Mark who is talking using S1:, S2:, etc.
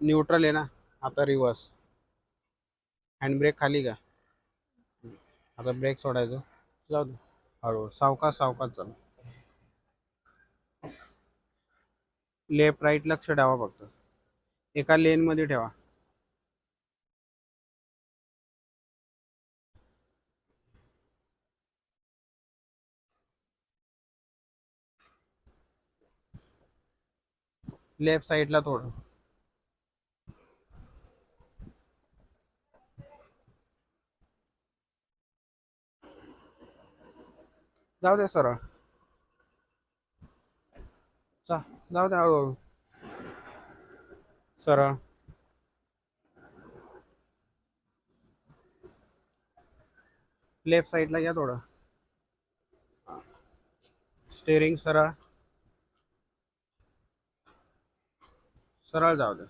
S1: Neutral आहे ना आता रिव्हर्स हँडब्रेक खाली का आता ब्रेक सोडायचं. जाऊ दे. हळू सावकाश सावकाश चालू. लेफ्ट राईट लक्ष ठेवा फक्त. एका लेन मध्ये ठेवा. लेफ्ट साईडला थोडं जाऊ दे सरळ. जाऊ दे हळूहळू. सरळ. लेफ्ट साईडला घ्या थोडं. स्टेरिंग सरळ. सरळ जाऊ दे.